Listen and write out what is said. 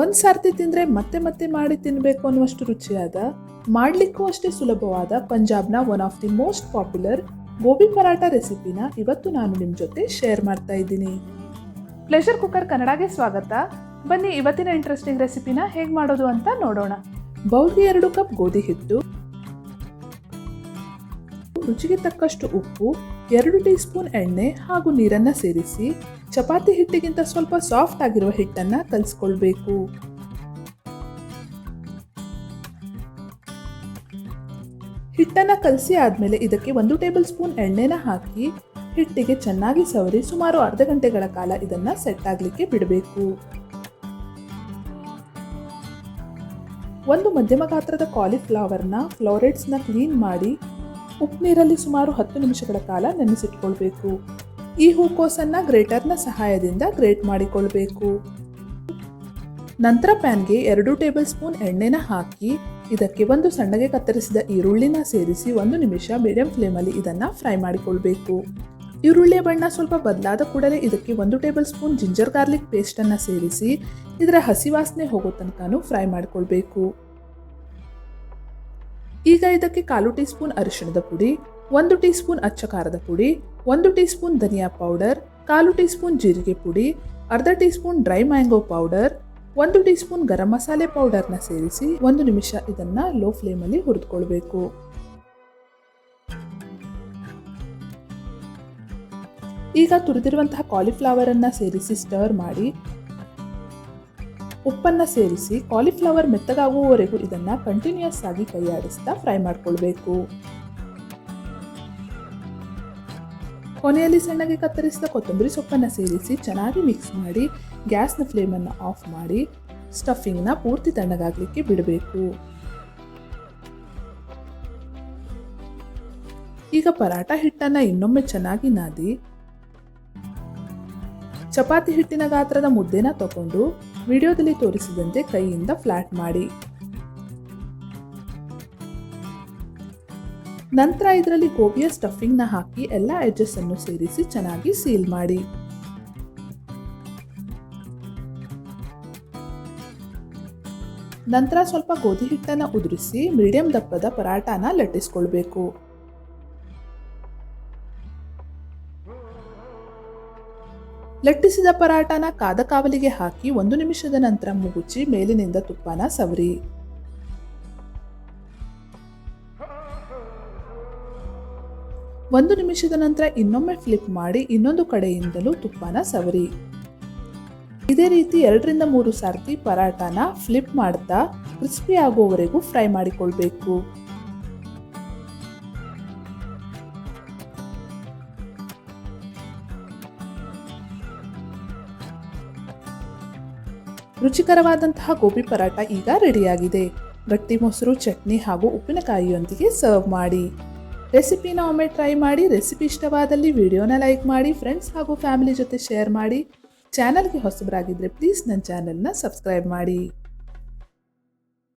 ಒಂದು ಸಾರ್ತಿ ತಿಂದರೆ ಮತ್ತೆ ಮತ್ತೆ ಮಾಡಿ ತಿನ್ನಬೇಕು ಅನ್ನುವಷ್ಟು ರುಚಿಯಾದ, ಮಾಡಲಿಕ್ಕೂ ಅಷ್ಟೇ ಸುಲಭವಾದ ಪಂಜಾಬ್ನ one of the most popular gobi paratha ರೆಸಿಪಿನ ಇವತ್ತು ನಾನು ನಿಮ್ಮ ಜೊತೆ ಶೇರ್ ಮಾಡ್ತಾ ಇದ್ದೀನಿ. ಪ್ಲೆಷರ್ ಕುಕ್ಕರ್ ಕನ್ನಡಗೆ ಸ್ವಾಗತ. ಬನ್ನಿ, ಇವತ್ತಿನ ಇಂಟ್ರೆಸ್ಟಿಂಗ್ ರೆಸಿಪಿನ ಹೇಗೆ ಮಾಡೋದು ಅಂತ ನೋಡೋಣ. ಬೌಲ್ಗೆ ಎರಡು ಕಪ್ ಗೋಧಿ ಹಿಟ್ಟು, ರುಚಿಗೆ ತಕ್ಕಷ್ಟು ಉಪ್ಪು ಎರಡು ಟೀ ಸ್ಪೂನ್ ಎಣ್ಣೆ ಹಾಗೂ ನೀರನ್ನು ಸೇರಿಸಿ ಚಪಾತಿ ಹಿಟ್ಟಿಗಿಂತ ಸ್ವಲ್ಪ ಸಾಫ್ಟ್ ಆಗಿರುವ ಹಿಟ್ಟನ್ನು ಕಲಿಸ್ಕೊಳ್ಬೇಕು. ಹಿಟ್ಟನ್ನು ಕಲಸಿ ಆದಮೇಲೆ ಇದಕ್ಕೆ ಒಂದು ಟೇಬಲ್ ಸ್ಪೂನ್ ಎಣ್ಣೆನ ಹಾಕಿ ಹಿಟ್ಟಿಗೆ ಚೆನ್ನಾಗಿ ಸವರಿ ಸುಮಾರು ಅರ್ಧ ಗಂಟೆಗಳ ಕಾಲ ಇದನ್ನು ಸೆಟ್ ಆಗಲಿಕ್ಕೆ ಬಿಡಬೇಕು. ಒಂದು ಮಧ್ಯಮ ಗಾತ್ರದ ಕಾಲಿಫ್ಲವರ್ನ ಫ್ಲೋರೆಟ್ಸ್ನ ಕ್ಲೀನ್ ಮಾಡಿ ಉಪ್ಪು ನೀರಲ್ಲಿ ಸುಮಾರು ಹತ್ತು ನಿಮಿಷಗಳ ಕಾಲ ನೆನೆಸಿಟ್ಕೊಳ್ಬೇಕು. ಈ ಹೂಕೋಸನ್ನು ಗ್ರೇಟರ್ನ ಸಹಾಯದಿಂದ ಗ್ರೇಟ್ ಮಾಡಿಕೊಳ್ಬೇಕು. ನಂತರ ಪ್ಯಾನ್ಗೆ ಎರಡು ಟೇಬಲ್ ಸ್ಪೂನ್ ಎಣ್ಣೆನ ಹಾಕಿ, ಇದಕ್ಕೆ ಒಂದು ಸಣ್ಣಗೆ ಕತ್ತರಿಸಿದ ಈರುಳ್ಳಿನ ಸೇರಿಸಿ ಒಂದು ನಿಮಿಷ ಮೀಡಿಯಂ ಫ್ಲೇಮಲ್ಲಿ ಇದನ್ನು ಫ್ರೈ ಮಾಡಿಕೊಳ್ಬೇಕು. ಈರುಳ್ಳಿಯ ಬಣ್ಣ ಸ್ವಲ್ಪ ಬದಲಾದ ಕೂಡಲೇ ಇದಕ್ಕೆ ಒಂದು ಟೇಬಲ್ ಸ್ಪೂನ್ ಜಿಂಜರ್ ಗಾರ್ಲಿಕ್ ಪೇಸ್ಟನ್ನು ಸೇರಿಸಿ, ಇದರ ಹಸಿ ವಾಸನೆ ಹೋಗೋ ತನಕನೂ ಫ್ರೈ ಮಾಡಿಕೊಳ್ಬೇಕು. ಈಗ ಇದಕ್ಕೆ ಕಾಲು ಟೀ ಸ್ಪೂನ್ ಅರಿಶಿಣದ ಪುಡಿ, ಒಂದು ಟೀ ಸ್ಪೂನ್ ಅಚ್ಚ ಖಾರದ ಪುಡಿ, ಒಂದು ಟೀ ಸ್ಪೂನ್ ಧನಿಯಾ ಪೌಡರ್, ಕಾಲು ಟೀ ಸ್ಪೂನ್ ಜೀರಿಗೆ ಪುಡಿ, ಅರ್ಧ teaspoon dry mango powder, ಒಂದು ಟೀ ಸ್ಪೂನ್ ಗರಂ ಮಸಾಲೆ ಪೌಡರ್ನ ಸೇರಿಸಿ ಒಂದು ನಿಮಿಷ ಇದನ್ನ ಲೋ ಫ್ಲೇಮಲ್ಲಿ ಹುರಿದುಕೊಳ್ಬೇಕು. ಈಗ ತುರಿದಿರುವಂತಹ ಕಾಲಿಫ್ಲವರ್ ಅನ್ನ ಸೇರಿಸಿ ಸ್ಟರ್ ಮಾಡಿ ಉಪ್ಪನ್ನು ಸೇರಿಸಿ ಕಾಲಿಫ್ಲವರ್ ಮೆತ್ತಗಾಗುವವರೆಗೂ ಇದನ್ನು ಕಂಟಿನ್ಯೂಸ್ ಆಗಿ ಕೈಯಾಡಿಸ್ತಾ ಫ್ರೈ ಮಾಡಿಕೊಳ್ಬೇಕು. ಕೊನೆಯಲ್ಲಿ ಸಣ್ಣಗೆ ಕತ್ತರಿಸಿದ ಕೊತ್ತಂಬರಿ ಸೊಪ್ಪನ್ನು ಸೇರಿಸಿ ಚೆನ್ನಾಗಿ ಮಿಕ್ಸ್ ಮಾಡಿ ಗ್ಯಾಸ್ನ ಫ್ಲೇಮನ್ನು ಆಫ್ ಮಾಡಿ ಸ್ಟಫಿಂಗ್ನ ಪೂರ್ತಿ ತಣ್ಣಗಾಗಲಿಕ್ಕೆ ಬಿಡಬೇಕು. ಈಗ ಪರಾಟ ಹಿಟ್ಟನ್ನು ಇನ್ನೊಮ್ಮೆ ಚೆನ್ನಾಗಿ ನಾದಿ ಚಪಾತಿ ಹಿಟ್ಟಿನ ಗಾತ್ರದ ಮುದ್ದೆನ ತಗೊಂಡು ವಿಡಿಯೋದಲ್ಲಿ ತೋರಿಸಿದಂತೆ ಕೈಯಿಂದ ಫ್ಲಾಟ್ ಮಾಡಿ. ನಂತರ ಇದರಲ್ಲಿ ಗೋಬಿಯ ಸ್ಟಫಿಂಗ್ನ ಹಾಕಿ ಎಲ್ಲ ಎಡ್ಜಸ್ ಅನ್ನು ಸೇರಿಸಿ ಚೆನ್ನಾಗಿ ಸೀಲ್ ಮಾಡಿ. ನಂತರ ಸ್ವಲ್ಪ ಗೋಧಿ ಹಿಟ್ಟನ್ನು ಉದುರಿಸಿ ಮೀಡಿಯಂ ದಪ್ಪದ ಪರಾಟಾನ ಲಟ್ಟಿಸ್ಕೊಳ್ಬೇಕು ಲಟ್ಟಿಸಿದ ಪರಾಟಾನ ಕಾದ ಕಾವಲಿಗೆ ಹಾಕಿ ಒಂದು ನಿಮಿಷದ ನಂತರ ಮುಗುಚಿ ಮೇಲಿನಿಂದ ತುಪ್ಪನ ಸವರಿ. ಒಂದು ನಿಮಿಷದ ನಂತರ ಇನ್ನೊಮ್ಮೆ ಫ್ಲಿಪ್ ಮಾಡಿ ಇನ್ನೊಂದು ಕಡೆಯಿಂದಲೂ ತುಪ್ಪನ ಸವರಿ. ಇದೇ ರೀತಿ ಎರಡರಿಂದ ಮೂರು ಸಾರ್ತಿ ಪರಾಟಾನ ಫ್ಲಿಪ್ ಮಾಡ್ತಾ ಕ್ರಿಸ್ಪಿ ಆಗುವವರೆಗೂ ಫ್ರೈ ಮಾಡಿಕೊಳ್ಬೇಕು. ರುಚಿಕರವಾದಂತಹ ಗೋಬಿ ಪರಾಟ ಈಗ ರೆಡಿಯಾಗಿದೆ. ಗಟ್ಟಿ ಮೊಸರು, ಚಟ್ನಿ ಹಾಗೂ ಉಪ್ಪಿನಕಾಯಿಯೊಂದಿಗೆ ಸರ್ವ್ ಮಾಡಿ. ರೆಸಿಪಿನ ಒಮ್ಮೆ ಟ್ರೈ ಮಾಡಿ, ರೆಸಿಪಿ ಇಷ್ಟವಾದಲ್ಲಿ ವಿಡಿಯೋನ ಲೈಕ್ ಮಾಡಿ, ಫ್ರೆಂಡ್ಸ್ ಹಾಗೂ ಫ್ಯಾಮಿಲಿ ಜೊತೆ ಶೇರ್ ಮಾಡಿ. ಚಾನಲ್ಗೆ ಹೊಸಬರಾಗಿದ್ದರೆ ಪ್ಲೀಸ್ ನನ್ನ ಚಾನಲ್ನ ಸಬ್ಸ್ಕ್ರೈಬ್ ಮಾಡಿ.